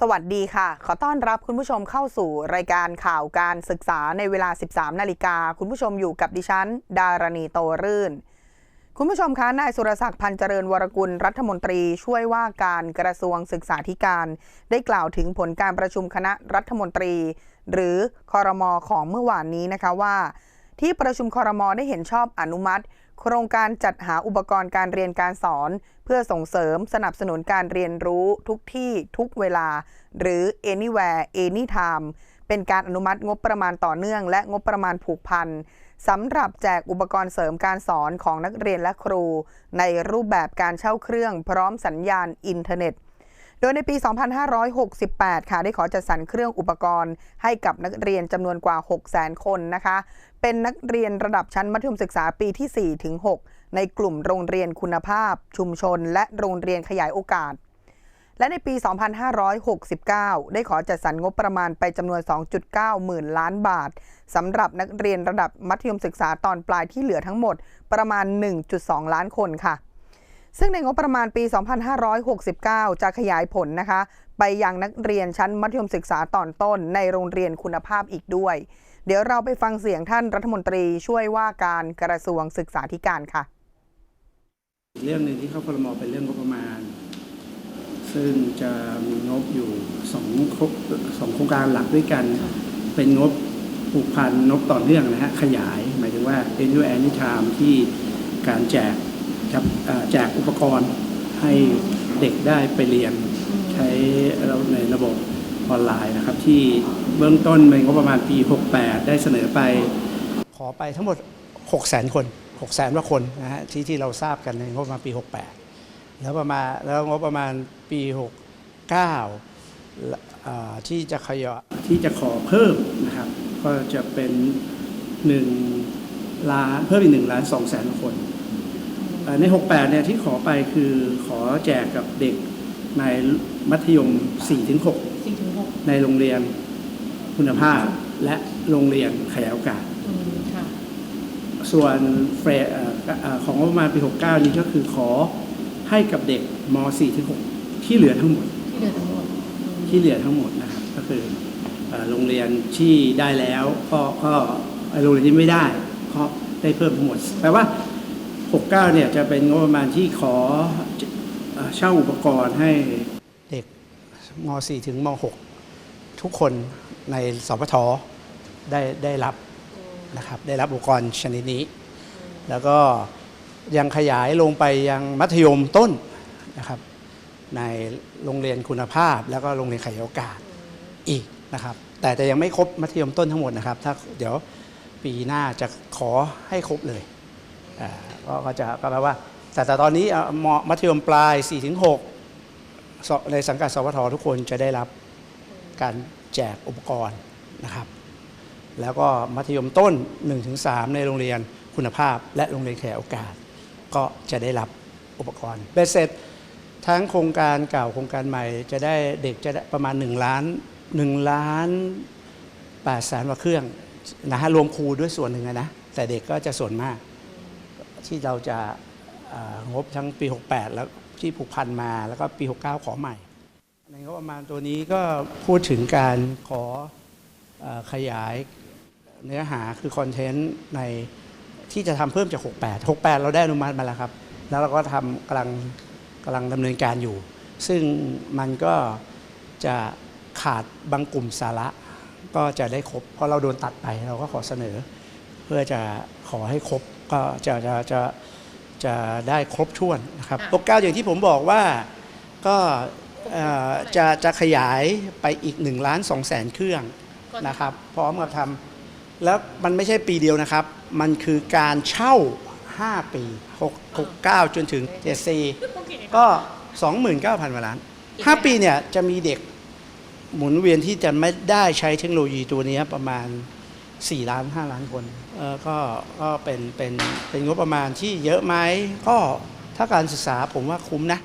สวัสดีค่ะ ขอต้อนรับคุณผู้ชมเข้าสู่รายการข่าวการศึกษาในเวลา 13 นาฬิกา คุณผู้ชมอยู่กับดิฉัน ดารณีโตรื่น คุณผู้ชมคะ นายสุรศักดิ์พันเจริญวรกุลรัฐมนตรีช่วยว่าการกระทรวงศึกษาธิการ ได้กล่าวถึงผลการประชุมคณะรัฐมนตรี หรือคอรมอของเมื่อวานนี้นะคะว่า ที่ประชุมคอรมอได้เห็นชอบอนุมัติ โครงการจัดหาอุปกรณ์การเรียนการสอน เพื่อส่งเสริมสนับสนุนการเรียนรู้ทุกที่ทุกเวลา หรือ anywhere anytime เป็นการอนุมัติงบประมาณต่อเนื่อง และงบประมาณผูกพันสำหรับแจกอุปกรณ์เสริมการสอนของนักเรียนและครู ในรูปแบบการเช่าเครื่องพร้อมสัญญาณอินเทอร์เน็ต ดยในปี 2568 ค่ะ ได้ขอจัดสรรเครื่องอุปกรณ์ ให้กับนักเรียนจำนวนกว่า 600,000 คนนะคะ เป็นนักเรียนระดับชั้นมัธยมศึกษาปีที่ 4 ถึง 6 ในกลุ่มโรงเรียนคุณภาพ ชุมชน และโรงเรียนขยายโอกาส และในปี 2569 ได้ขอจัดสรรงบประมาณไปจำนวน 2.9 หมื่นล้านบาทสำหรับนักเรียนระดับมัธยมศึกษาตอนปลายที่เหลือทั้งหมดประมาณ 1.2 ล้านคนค่ะ ซึ่งในงบประมาณปี 2569 จะขยายผลนะคะ ไปยังนักเรียนชั้นมัธยมศึกษาตอนต้นในโรงเรียนคุณภาพอีกด้วย เดี๋ยวเราไปฟังเสียงท่านรัฐมนตรีช่วยว่าการกระทรวงศึกษาธิการค่ะ เรื่องหนึ่งที่เข้าครมเป็นเรื่องงบประมาณ ซึ่งจะมีงบอยู่สองโครงสองโครงการหลักด้วยกัน เป็นงบผูกพันงบต่อเนื่องนะฮะขยาย หมายถึงว่า annual anytime ที่การแจก ครับเอ่อแจกอุปกรณ์ให้เด็กได้ไปเรียนใช้เราในระบบออนไลน์นะครับ ที่เบื้องต้นเป็นงบประมาณปี 68 ได้เสนอไป ขอไปทั้งหมด 6 0 0 0 0 0คน 6 0 0 0 0 0คนนะฮะที่ที่เราทราบกันในงบประมาณปี 68 แล้วประมาณแล้วงบประมาณปี 69และอ่าที่จะขยายที่จะขอเพิ่มนะครับ ก็จะเป็น 1 ล้านเพิ่มอีก1ล้าน2แสนคนเอ่อ ใน 68 เนี่ยที่ขอไปคือขอแจกกับเด็กในมัธยม 4-6สี่ถึงหกในโรงเรียนคุณภาพและโรงเรียนขยายโอกาสอืมค่ะส่วนเฟรเอ่อเอ่อของงบประมาณปี 69 นี้ก็คือขอให้กับเด็กม .4 ถึง6ที่เหลือทั้งหมด ที่เดือนทั้งหมดอืมที่เหลือทั้งหมดนะครับก็คือเอ่อโรงเรียนที่ได้แล้วก็ก็เอ่อโรงเรียนที่ไม่ได้ก็ได้เพิ่มทั้งหมดแปลว่า 69เนี่ยจะเป็นงบประมาณที่ขอเช่าอุปกรณ์ให้เด็กม .4 ถึงม .6 ทุกคนในสพทได้ได้รับนะครับได้รับอุปกรณ์ชนิดนี้ แล้วก็ยังขยายลงไปยังมัธยมต้นนะครับ ในโรงเรียนคุณภาพ แล้วก็โรงเรียนขยายโอกาสอีกนะครับ แต่แต่ยังไม่ครบมัธยมต้นทั้งหมดนะครับ ถ้าเดี๋ยวปีหน้าจะขอให้ครบเลย ก็จะก็แปลว่า แต่แต่ตอนนี้มมัธยมปลาย 4-6 ในสังกัดสพททุกคนจะได้รับการแจกอุปกรณ์นะครับ แล้วก็มัธยมต้น 1-3 ในโรงเรียนคุณภาพ และโรงเรียนขยายโอกาส ก็จะได้รับอุปกรณ์เบ็ดเสร็จทั้งโครงการเก่าโครงการใหม่จะได้เด็กจะได้ประมาณ 1 ล้าน1ล้าน8แสนกว่าเครื่องนะฮะรวมครูด้วยส่วนหนึ่งนะ แต่เด็กก็จะส่วนมาก ที่เราจะงบทั้งปี 68 แล้วที่ผูกพันมาแล้วก็ปี 69 ขอใหม่ ในงบประมาณตัวนี้ก็พูดถึงการขอออขยายเนื้อหาคือคอนเทนต์ในที่จะทำเพิ่มจาก 68 68 เราได้อนุมัติมาแล้วครับ แล้วเราก็ทำกำลังกำลังดำเนินการอยู่ ซึ่งมันก็จะขาดบางกลุ่มสาระก็จะได้ครบ เพราะเราโดนตัดไปเราก็ขอเสนอ เพื่อจะขอให้ครบ ก็จะจะจะจะได้ครบถ้วนนะครับค่ะโปรแกรมอย่างที่ผมบอกว่าก็เอ่อจะจะขยายไปอีก1ล้าน2แสนเครื่องนะครับ พร้อมกับทำแล้วมันไม่ใช่ปีเดียวนะครับ มันคือการเช่า 5 ปี 6 69 จนถึง74ก็ 29,000กว่าล้าน 5 ปีเนี่ยจะมีเด็กหมุนเวียนที่จะไม่ได้ใช้เทคโนโลยีตัวเนี้ยประมาณ 4 ล้าน 5 ล้านคนก็ก็เป็นเป็นเป็นงบประมาณที่เยอะไหมก็ถ้าการศึกษาผมว่าคุ้มนะ